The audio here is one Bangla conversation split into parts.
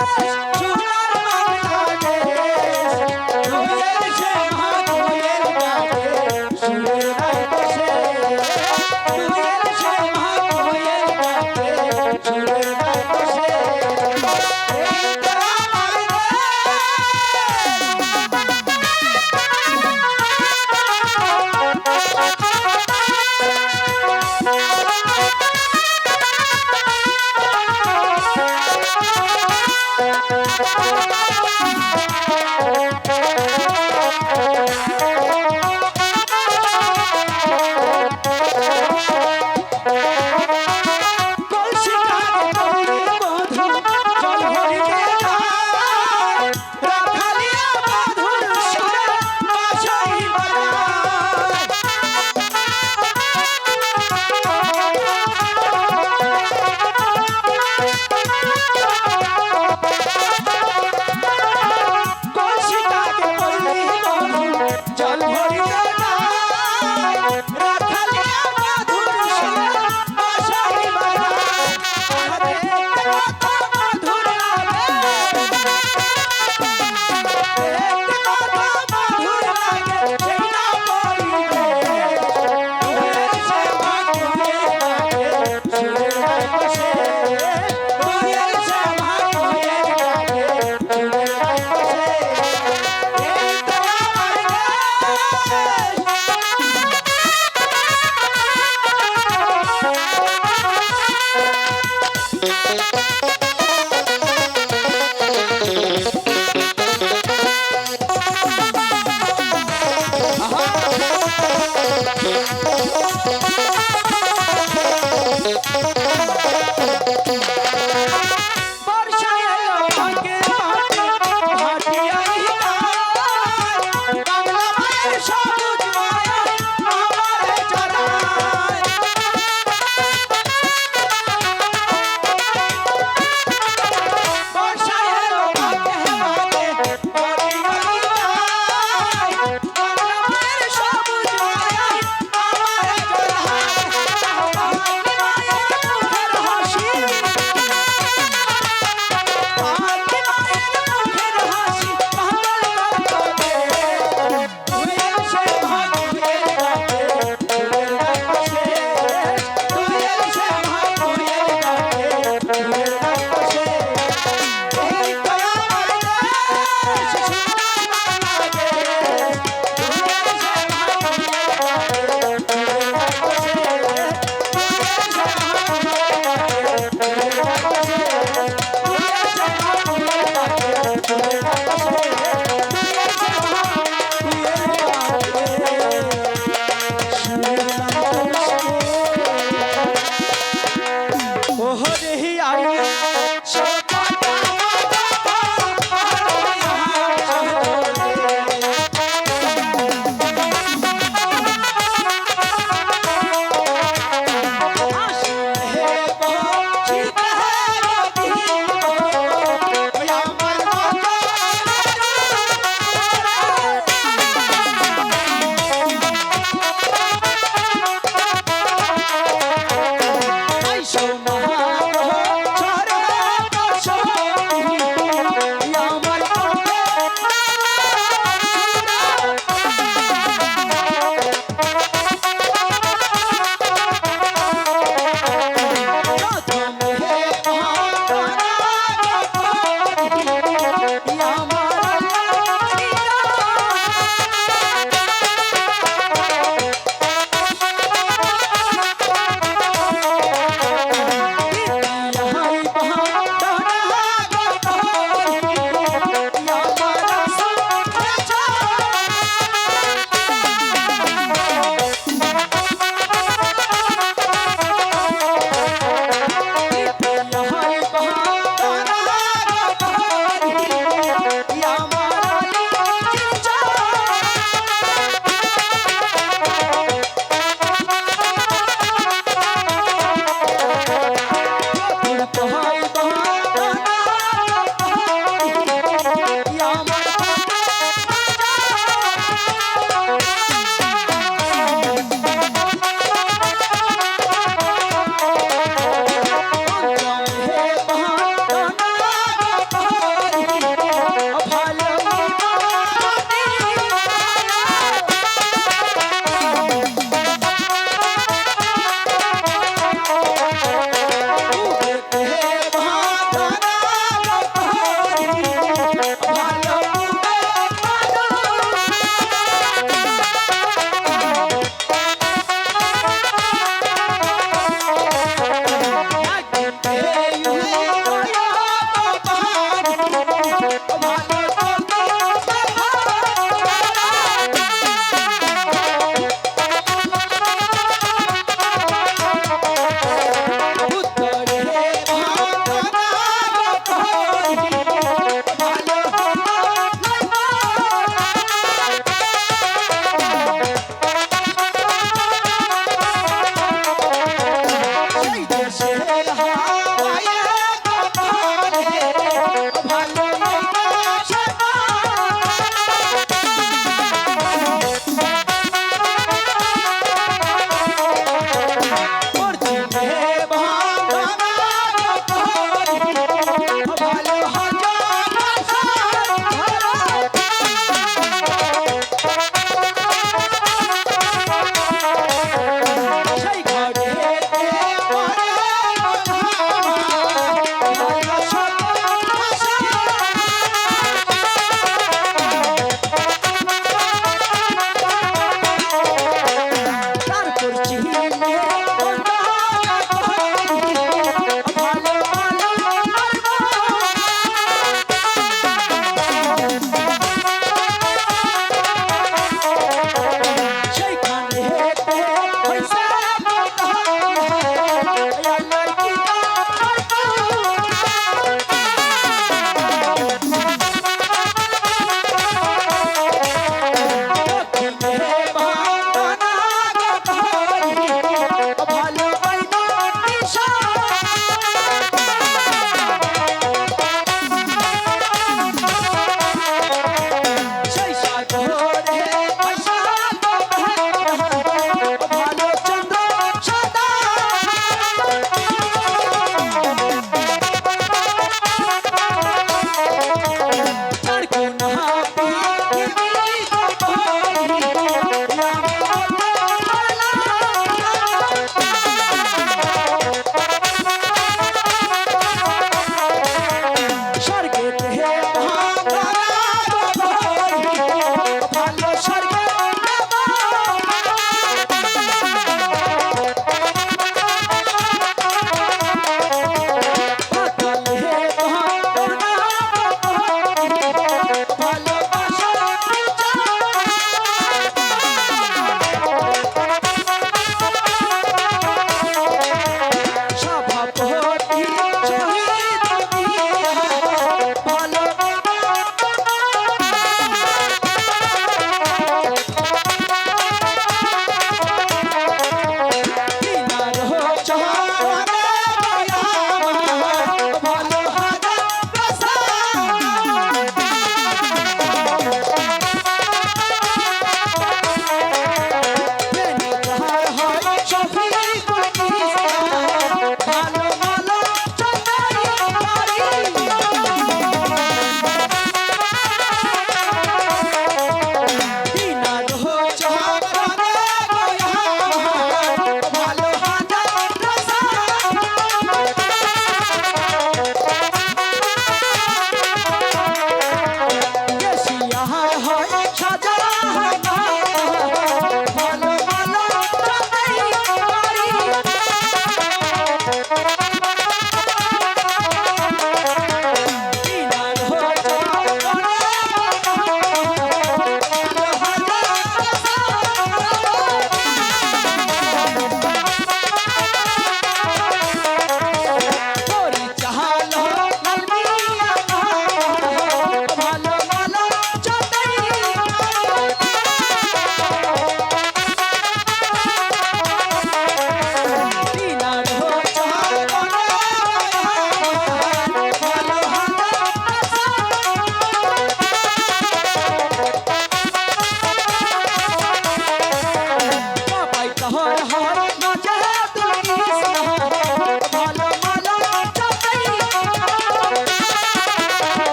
দেশ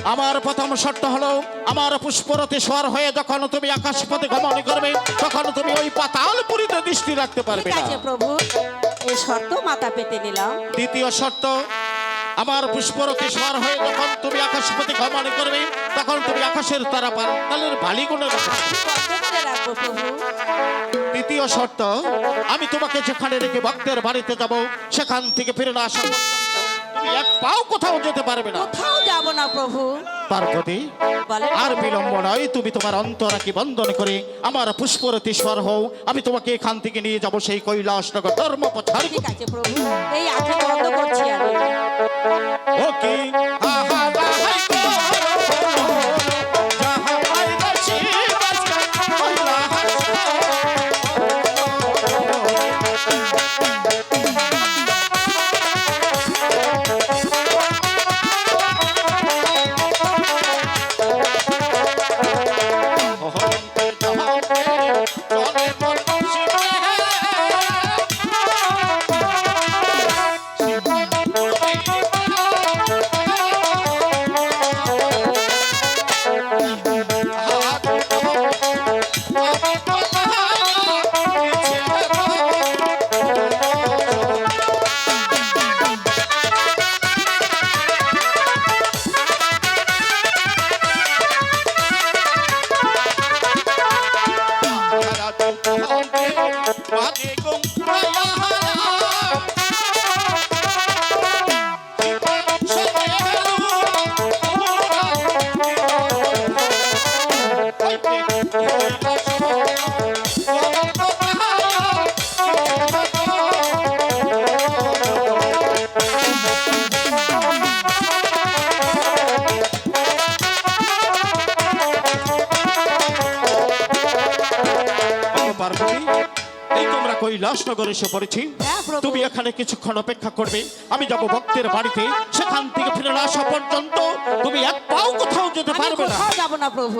প্রথম শর্ত হলো আমার পুষ্পরতে সোয়ার হয়ে যখন তুমি আকাশপথে গমন করবে তখন তুমি ওই পাতালপুরিতে দৃষ্টি রাখতে পারবে ঠিক না। আছে প্রভু। এই শর্ত মাথা পেতে নিলাম। দ্বিতীয় শর্ত আমার পুষ্পরতে সোয়ার হয়ে যখন তুমি আকাশপথে গমন করবে তখন তুমি আকাশের তারা বালিগুণে রাখবে কত করে তৃতীয় শর্ত আমি তোমাকে যেখানে রেখে ভক্তের বাড়িতে যাব সেখান থেকে ফিরে না আসা তুমি এক পাও কোথাও যেতে পারবে না। কোথাও যাব না প্রভু। পার্বতী আর বিলম্ব নয় তুমি তোমার অন্তরাকে বন্ধন করে আমার পুষ্পরতি স্বর হও। আমি তোমাকে এখান থেকে নিয়ে যাব সেই কৈলাসনগর ধর্ম ধর্মপথ ঠিক আছে প্রভু। এই আঁখি বন্ধ করছি আমি। ওকে কৈলাসনগর এসে পড়েছি। হ্যাঁ, তুমি এখানে কিছুক্ষণ অপেক্ষা করবে। আমি যাব ভক্তের বাড়িতে। সেখান থেকে ফিরে আসা পর্যন্ত তুমি এক পাও কোথাও যেতে পারবে না। কোথাও যাব না প্রভু।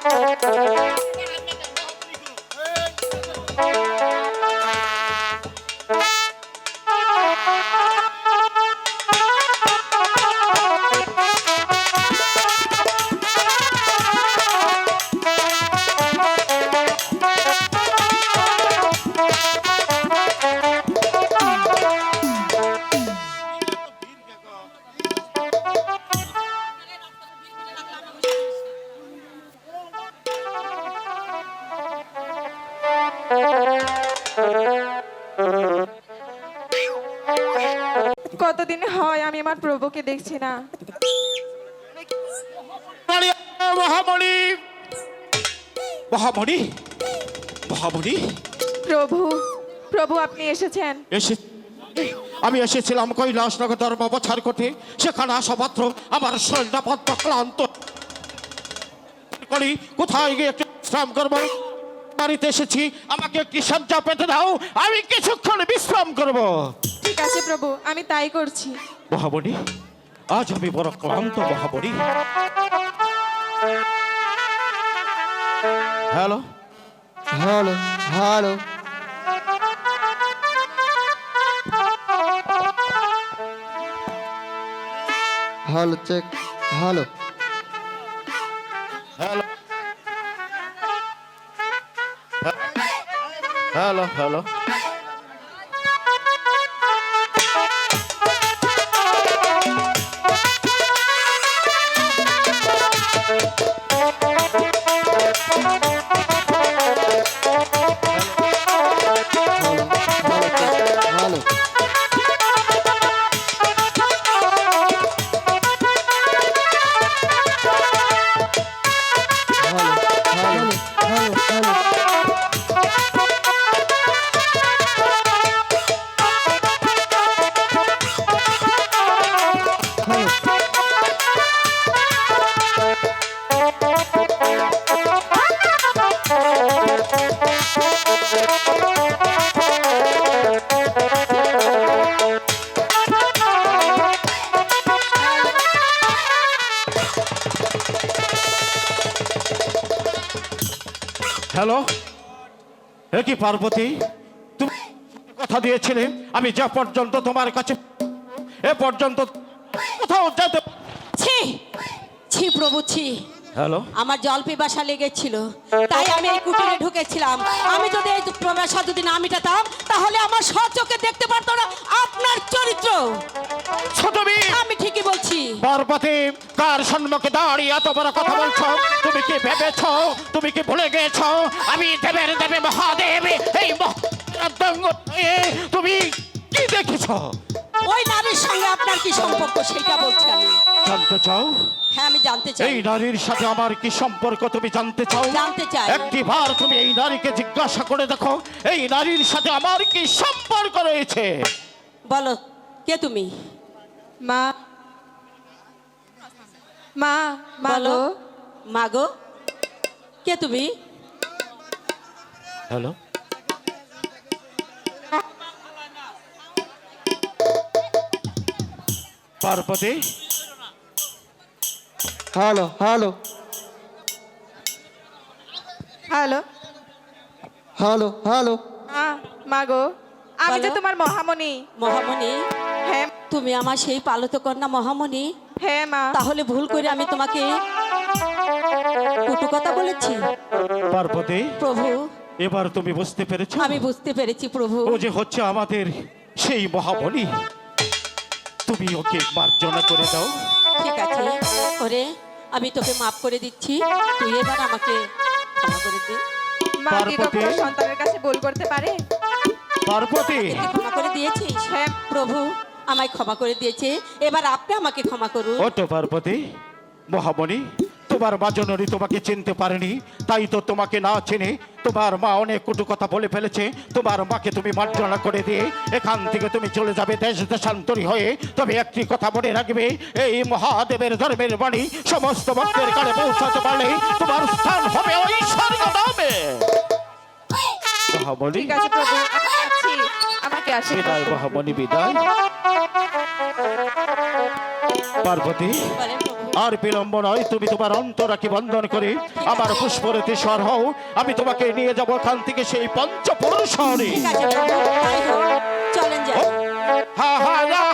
কতদিন দেখছি না। মহামণি মহামণি। মহামণি প্রভু প্রভু আপনি এসেছেন। এসে আমি এসেছিলাম কৈলাসনগর ধর্ম প্রচার করতে। সেখানে আসা মাত্র আমার সৈন্যপদ ক্লান্ত। করি কোথায় গিয়ে একটু বিশ্রাম করব? বাড়িতে এসেছি। আমাকে একটি সজ্জা পেতে দাও? আমি কিছুক্ষণ বিশ্রাম করব। ঠিক আছে প্রভু আমি তাই করছি। মহামণি আজ আমি বড় ক্লান্ত মহামণি hello? Hello hello. Hello check hello. Hello? Hello hello? Hello? এ কি পার্বতী? তুমি কথা দিয়েছিলে? আমি যা পর্যন্ত তোমার কাছে এ পর্যন্ত কোথাও যেতে ছি! ছি প্রভু, ছি। হ্যালো আমার জল পিপাসা লেগেছিল। তাই আমি এই কুটিরে ঢুকেছিলাম। আমি যদি এই প্রবেশা যদি না মিটাতাম তাহলে আমার সচোখে দেখতে পারতো না আপনার চরিত্র। তুমি আমি ঠিকই বলছি। পার্বতী কার সম্মুখে দাঁড়িয়ে এত বড় কথা বলছো? তুমি কি ভেবেছ? তুমি কি ভুলে গেছ? আমি দেবের দেবে মহাদেব এই মহাদঙ্গ তুমি কি দেখেছ? ওই নারীর সঙ্গে আপনার কি সম্পর্ক সেটা বলছি আমি। জানতে চাও? হ্যাঁ আমি জানতে চাই। এই নারীর সাথে আমার কি সম্পর্ক তুমি জানতে চাও? জানতে চাই। একটি বার তুমি এই নারীকে জিজ্ঞাসা করে দেখো এই নারীর সাথে আমার কি সম্পর্ক রয়েছে? বলো কে তুমি? মা। মা মা বলো গো। মাগো কে তুমি? Hello. Parvati hello hello hello hello hello মা মা গো আমি যে বলো। তোমার মহামণি। মহামণি? হ্যাঁ। তুমি আমার সেই পালিত কন্যা মহামণি? হ্যাঁ মা। তাহলে ভুল করে আমি তোমাকে কটু কথা বলেছি। পার্বতী প্রভু। এবার তুমি বুঝতে পেরেছ? আমি বুঝতে পেরেছি প্রভু। ও যে হচ্ছে আমাদের সেই মহাবলী তুমি ওকে মার্জনা করে দাও। ঠিক আছে ওরে আমি তোকে মাফ করে দিচ্ছি। তুই এবার আমাকে ক্ষমা করে দে। মা কি পার্বতী। কখনো সন্তানের কাছে ভুল করতে পারে? পার্বতী। ক্ষমা করে দিয়েছিস? হ্যাঁ। প্রভু আমায় ক্ষমা করে দিয়েছে। এবার আপনি আমাকে ক্ষমা করুন। ও তো পার্বতী। মহামণি তোমার মা জননী তোমাকে চিনতে পারেনি তাই তো তোমাকে না চিনে তোমার মা অনেক কটু কথা বলে ফেলেছে। তোমার মাকে তুমি মার্জনা করে দিয়ে এখান থেকে তুমি চলে যাবে দেশ দেশান্তরী হয়ে। তবে একটি কথা মনে রাখবে এই মহাদেবের ধর্মের বাণী সমস্ত ভক্তের কানে পৌঁছাতে পারলে তোমার স্থান হবে ওই স্বর্গ নামে মহামণি। ঠিক আছে প্রভু আমাকে আসে। বিদায় পার্বতী। আর বিলম্ব নয় তুমি তোমার অন্তরাকে বন্ধন করে আমার পুষ্পরতি স্বর হও। আমি তোমাকে নিয়ে যাব এখান থেকে সেই পঞ্চপুর শহরে হা হা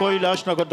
কৈলাসনগর